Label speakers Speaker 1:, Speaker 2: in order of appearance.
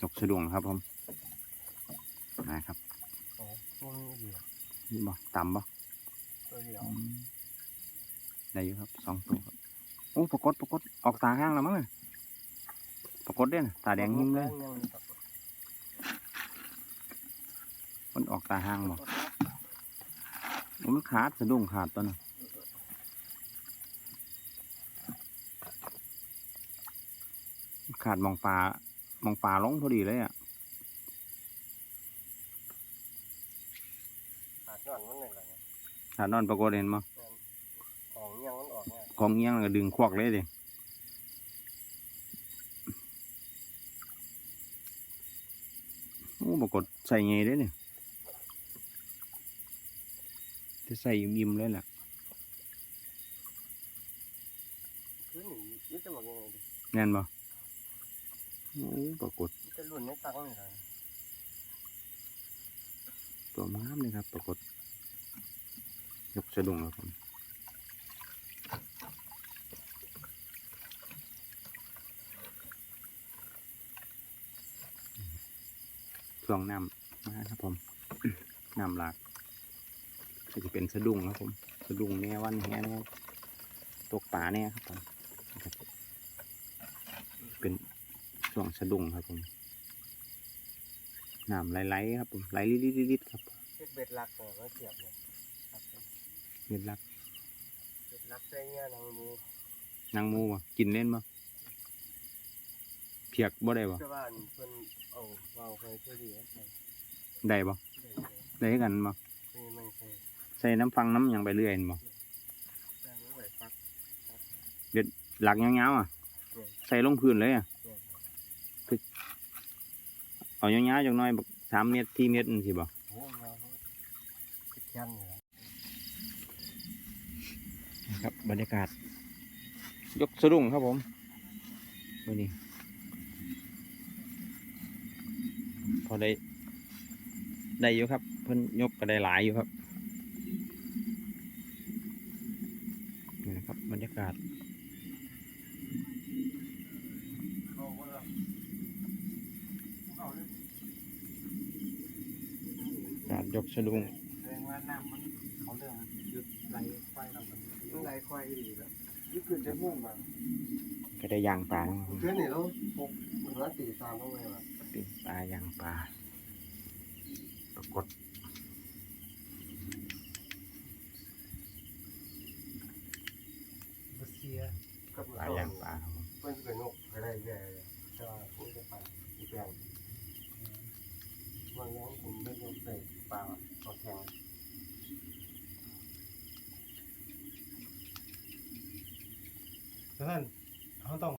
Speaker 1: จกสะดวงครับผมนะครับ
Speaker 2: โอ้ตัวนี้เดียว
Speaker 1: นี่บ่ต่ำบ่
Speaker 2: ตัวเดียว
Speaker 1: อืมได้อยู่ครับสองตัวครับโอ้ปรากฏปรากฏออกตาห้างแล้วมั้งน่ะปรากฏเด้นะตาแดงหิ้มเลย
Speaker 2: ยังครับ
Speaker 1: มันออกตาห้างบ่โอ้มันขาดสะดุ้งขาดตัวน่ะขาดมองปลา มองปลาลงพอดีเลยอะ
Speaker 2: ขาดย้อนมันเลยล่ะเนี่ย
Speaker 1: ขาดนอนปรากฏเห็นมั้
Speaker 2: ของยังมันออกเนี่ย
Speaker 1: ของเงี้ยงแล้วก็ดึงควักเลยดิโอ้ปรากฏใส่ไงได้เนี่ยจะใส่ยิ้มๆเลยแหละ
Speaker 2: คือหนีนี่จะบอกยังไงดิ
Speaker 1: แน่นบ่ ปรากฏ
Speaker 2: จะหลุนในตังนี่เลย
Speaker 1: ตัวงามเลยครับ ปรากฏยกสะดุ้งครับผมช่วงน้ำนะครับผมน้ำหลากก็จะเป็นสะดุ้งครับผม สะดุ้งแน่วันแน่แน่ตกป่าแน่ครับผมนะครับเป็น ช่วงสะดุ้งครับผมน้ำไหลๆครับผมไหลลิดๆๆครับ
Speaker 2: เบ็ดเบ็ดลักเนี่ยมันเสียบเนี่ยครับ
Speaker 1: เห็ดรัก
Speaker 2: เบ็ดลักใส่เงี้ยนางมู
Speaker 1: นางหมูบ่กินเล่นบ่เพียกบ่ได้บ่
Speaker 2: เจ้าบ้านเพิ่นเอาเราเคยช่วยเหลือใส่
Speaker 1: ได้บ่
Speaker 2: ได้เลย
Speaker 1: ได้คือกันบ่
Speaker 2: นี่ไม่เคย
Speaker 1: ใส่น้ำฟังน้ำหยังไปเรื่อยนั่นบ่
Speaker 2: แป้งไว้ฟัก
Speaker 1: หลักยาวๆอะ ใส่ลงพื้นเลยอะ
Speaker 2: เนี่ย
Speaker 1: เอายาวๆจักหน่อยบักสามเมตรสี่เมตรจังซี่บ่
Speaker 2: โอ้ยาวติดยันอยู่แล้ว
Speaker 1: ครับบรรยากาศ ยกสะดุ้งครับผมมื้อนี้พอได้ ได้อยู่ครับ เพิ่นยกก็ได้หลายอยู่ครับนี่นะครับบรรยากาศ
Speaker 2: เขาว่าา
Speaker 1: รยกสะดุ้ง
Speaker 2: แสดงว่าน้ำมันเขาเรื่องหยุดไหลไฟเรามันไหลไฟดีแบบนี่คือจะมุ่งแบบ
Speaker 1: ก็ได้ยางปลานะครับผม
Speaker 2: เพื่อนเนี่ยเราปกเหมือนว่าตีสามเข้าไปแบบ
Speaker 1: เป็นปลายางปลาปรากฏ
Speaker 2: รัสเซียกับ
Speaker 1: ปลายางปลาครับผม
Speaker 2: เพื่อนเป็นนกอะไรใหญ่จะพูดได้ปลาอีกอย่าง วันนี้ผมไม่ยอมใส่ปลาตัวแข็ง
Speaker 3: ฉะนั้นเขาต้อง